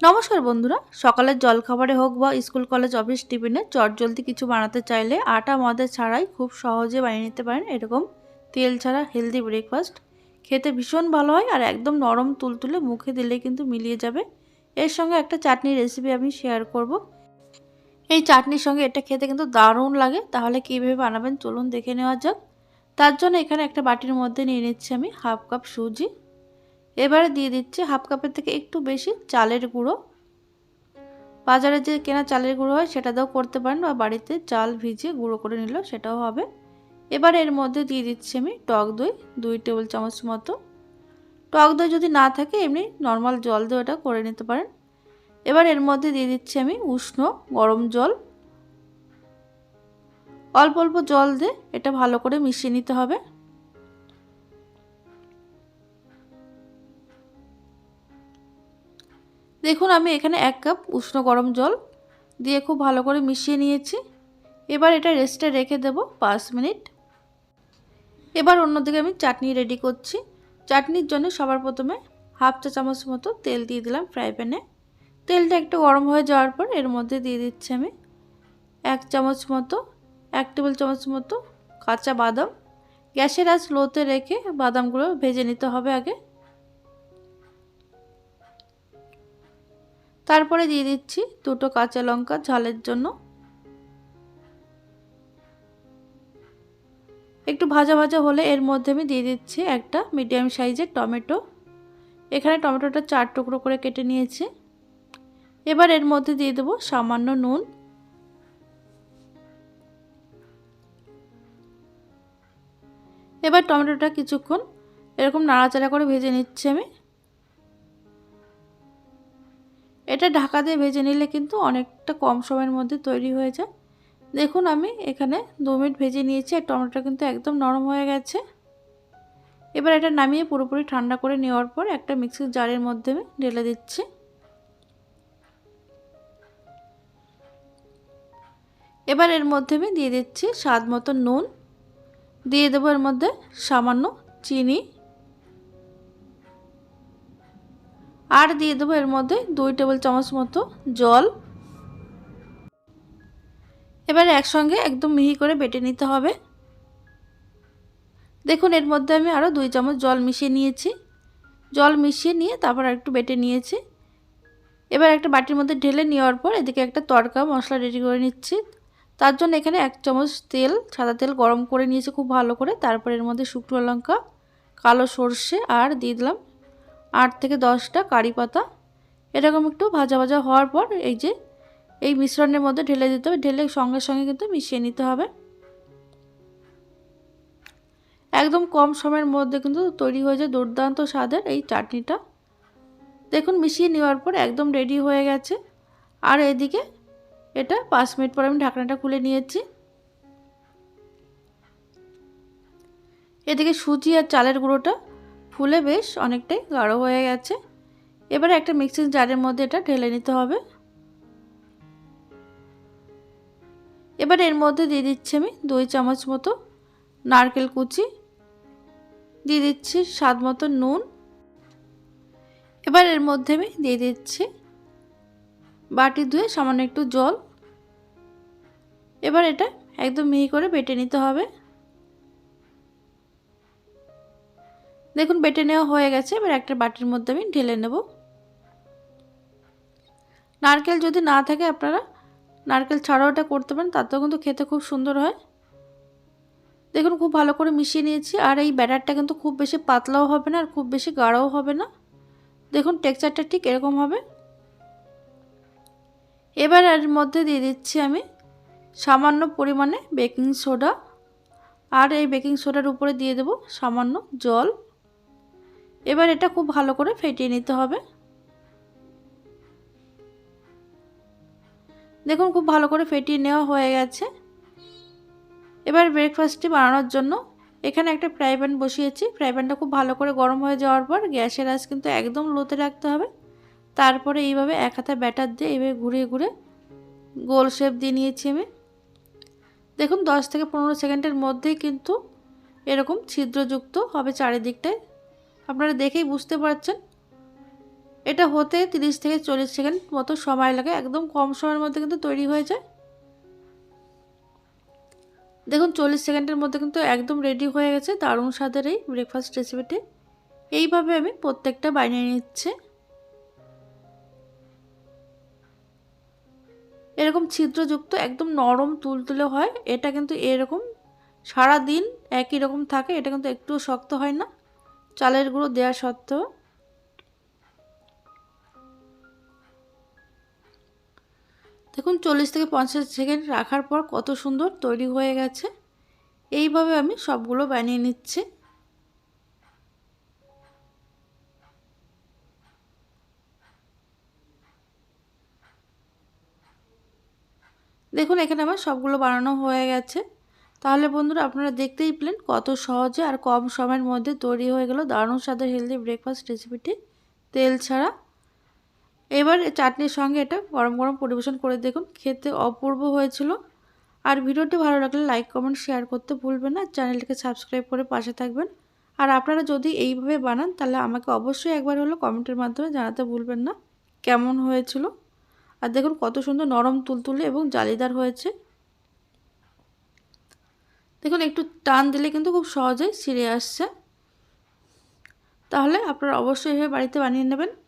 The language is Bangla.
নমস্কার বন্ধুরা, সকালের জলখাবারে হোক বা স্কুল, কলেজ, অফিস, টিফিনে চটজলদি কিছু বানাতে চাইলে আটা ময়দা ছাড়াই খুব সহজে বানিয়ে নিতে পারেন। এরকম তেল ছাড়া হেলদি ব্রেকফাস্ট খেতে ভীষণ ভালো হয় আর একদম নরম তুলতুলে মুখে দিলে কিন্তু মিলিয়ে যাবে। এর সঙ্গে একটা চাটনির রেসিপি আমি শেয়ার করব। এই চাটনির সঙ্গে এটা খেতে কিন্তু দারুণ লাগে। তাহলে কীভাবে বানাবেন চলুন দেখে নেওয়া যাক। তার জন্য এখানে একটা বাটির মধ্যে নিয়ে নিচ্ছি আমি হাফ কাপ সুজি। এবারে দিয়ে দিচ্ছি হাফ কাপের থেকে একটু বেশি চালের গুঁড়ো। বাজারে যে কেনা চালের গুঁড়ো হয় সেটা দিয়েও করতে পারেন বা বাড়িতে চাল ভিজিয়ে গুঁড়ো করে নিলেও সেটাও হবে। এবার এর মধ্যে দিয়ে দিচ্ছি আমি টক দই দুই টেবিল চামচ মতো। টক দই যদি না থাকে এমনি নর্মাল জল দিয়ে ওটা করে নিতে পারেন। এবার এর মধ্যে দিয়ে দিচ্ছি আমি উষ্ণ গরম জল। অল্প অল্প জল দিয়ে এটা ভালো করে মিশিয়ে নিতে হবে। দেখুন, আমি এখানে এক কাপ উষ্ণ গরম জল দিয়ে খুব ভালো করে মিশিয়ে নিয়েছি। এবার এটা রেস্টে রেখে দেব পাঁচ মিনিট। এবার অন্যদিকে আমি চাটনি রেডি করছি। চাটনির জন্য সবার প্রথমে হাফ চা চামচ মতো তেল দিয়ে দিলাম ফ্রাই প্যানে তেলটা একটু গরম হয়ে যাওয়ার পর এর মধ্যে দিয়ে দিচ্ছি আমি এক চামচ মতো, এক টেবিল চামচ মতো কাঁচা বাদাম। গ্যাসের আঁচ লোতে রেখে বাদামগুলো ভেজে নিতে হবে আগে। তারপরে দিয়ে দিচ্ছি দুটো কাঁচা লঙ্কা ঝালের জন্য। একটু ভাজা ভাজা হলে এর মধ্যে আমি দিয়ে দিচ্ছি একটা মিডিয়াম সাইজের টমেটো। এখানে টমেটোটা চার টুকরো করে কেটে নিয়েছি। এবার এর মধ্যে দিয়ে দেবো সামান্য নুন। এবার টমেটোটা কিছুক্ষণ এরকম নাড়াচাড়া করে ভেজে নিচ্ছি আমি। এটা ঢাকা দিয়ে ভেজে নিলে কিন্তু অনেকটা কম সময়ের মধ্যে তৈরি হয়ে যায়। দেখুন আমি এখানে দু মিনিট ভেজে নিয়েছি আর টমেটোটা কিন্তু একদম নরম হয়ে গেছে। এবার এটা নামিয়ে পুরোপুরি ঠান্ডা করে নেওয়ার পর একটা মিক্সির জারের মধ্যে আমি ঢেলে দিচ্ছি। এবার এর মধ্যে আমি দিয়ে দিচ্ছি স্বাদ মতো নুন। দিয়ে দেবো এর মধ্যে সামান্য চিনি। আর দিয়ে দেবো এর মধ্যে দুই টেবিল চামচ মতো জল। এবার একসঙ্গে একদম মিহি করে বেটে নিতে হবে। দেখুন, এর মধ্যে আমি আরও দুই চামচ জল মিশিয়ে নিয়েছি। জল মিশিয়ে নিয়ে তারপর একটু বেটে নিয়েছি। এবার একটা বাটির মধ্যে ঢেলে নেওয়ার পর এদিকে একটা তড়কা মশলা রেডি করে নিচ্ছি। তার জন্য এখানে এক চামচ তেল, সাদা তেল গরম করে নিয়েছি খুব ভালো করে। তারপর এর মধ্যে শুকনো লঙ্কা, কালো সর্ষে, আর দিয়ে দিলাম আট থেকে দশটা কারি পাতা। এরকম একটু ভাজা ভাজা হওয়ার পর এই যে, এই মিশ্রণের মধ্যে ঢেলে দিতে হবে। ঢেলে সঙ্গে সঙ্গে কিন্তু মিশিয়ে নিতে হবে। একদম কম সময়ের মধ্যে কিন্তু তৈরি হয়ে যায় দুর্দান্ত স্বাদের এই চাটনিটা। দেখুন, মিশিয়ে নেওয়ার পর একদম রেডি হয়ে গেছে। আর এদিকে এটা পাঁচ মিনিট পর আমি ঢাকনাটা খুলে নিয়েছি। এদিকে সুজি আর চালের গুঁড়োটা ফুলে বেশ অনেকটাই গাঢ় হয়ে গেছে। এবারে একটা মিক্সিং জারের মধ্যে এটা ঢেলে নিতে হবে। এবার এর মধ্যে দিয়ে দিচ্ছি আমি দুই চামচ মতো নারকেল কুচি, দিয়ে দিচ্ছি স্বাদ মতো নুন। এবার এর মধ্যে আমি দিয়ে দিচ্ছি বাটি ধুয়ে সামান্য একটু জল। এবার এটা একদম মিহি করে বেটে নিতে হবে। দেখুন, বেটে নেওয়া হয়ে গেছে। এবার একটা বাটির মধ্যে আমি ঢেলে নেব। নারকেল যদি না থাকে আপনারা, নারকেল ছাড়াও এটা করতে পারেন, তাতেও কিন্তু খেতে খুব সুন্দর হয়। দেখুন, খুব ভালো করে মিশিয়ে নিয়েছি। আর এই ব্যাটারটা কিন্তু খুব বেশি পাতলাও হবে না, আর খুব বেশি গাঢ়ও হবে না। দেখুন, টেক্সচারটা ঠিক এরকম হবে। এবার এর মধ্যে দিয়ে দিচ্ছি আমি সামান্য পরিমাণে বেকিং সোডা। আর এই বেকিং সোডার উপরে দিয়ে দেব সামান্য জল। এবার এটা খুব ভালো করে ফেটিয়ে নিতে হবে। দেখুন, খুব ভালো করে ফেটিয়ে নেওয়া হয়ে গেছে। এবার ব্রেকফাস্টটি বানানোর জন্য এখানে একটা ফ্রাই প্যান বসিয়েছি। ফ্রাই প্যানটা খুব ভালো করে গরম হয়ে যাওয়ার পর গ্যাসের আঁচ কিন্তু একদম লোতে রাখতে হবে। তারপরে এইভাবে এক হাতে ব্যাটার দিয়ে এইভাবে ঘুরিয়ে ঘুরে গোল শেপ দিয়ে নিয়েছি আমি। দেখুন, দশ থেকে পনেরো সেকেন্ডের মধ্যেই কিন্তু এরকম ছিদ্রযুক্ত হবে চারিদিকটায়। আপনারা দেখেই বুঝতে পারছেন। এটা হতে তিরিশ থেকে চল্লিশ সেকেন্ড মতো সময় লাগে। একদম কম সময়ের মধ্যে কিন্তু তৈরি হয়ে যায়। দেখুন, চল্লিশ সেকেন্ডের মধ্যে কিন্তু একদম রেডি হয়ে গেছে দারুণ স্বাদের এই ব্রেকফাস্ট রেসিপিটি এইভাবে আমি প্রত্যেকটা বানিয়ে নিচ্ছি। এরকম ছিদ্রযুক্ত, একদম নরম তুলতুলে হয়। এটা কিন্তু এরকম সারা দিন একই রকম থাকে। এটা কিন্তু একটুও শক্ত হয় না। চালের গুঁড়ো দেওয়া সত্ত্বেও দেখুন চল্লিশ থেকে পঞ্চাশ সেকেন্ড রাখার পর কত সুন্দর তৈরি হয়ে গেছে। এইভাবে আমি সবগুলো বানিয়ে নিচ্ছি। দেখুন এখানে আমার সবগুলো বানানো হয়ে গেছে। তাহলে বন্ধুরা আপনারা দেখতেই পেলেন কত সহজে আর কম সময়ের মধ্যে তৈরি হয়ে গেল দারুণ স্বাদের হেলদি ব্রেকফাস্ট রেসিপিটি তেল ছাড়া। এবার চাটনির সঙ্গে এটা গরম গরম পরিবেশন করে দেখুন, খেতে অপূর্ব হয়েছিল। আর ভিডিওটি ভালো লাগলে লাইক কমেন্ট শেয়ার করতে ভুলবেন না। চ্যানেলটিকে সাবস্ক্রাইব করে পাশে থাকবেন। আর আপনারা যদি এইভাবে বানান, তাহলে আমাকে অবশ্যই একবার হলো কমেন্টের মাধ্যমে জানাতে ভুলবেন না। কেমন হয়েছিল? আর দেখুন কত সুন্দর নরম তুলতুলে এবং জালিদার হয়েছে। দেখুন, একটু টান দিলে কিন্তু খুব সহজেই ছিঁড়ে আসছে। তাহলে আপনারা অবশ্যই এভাবে বাড়িতে বানিয়ে নেবেন।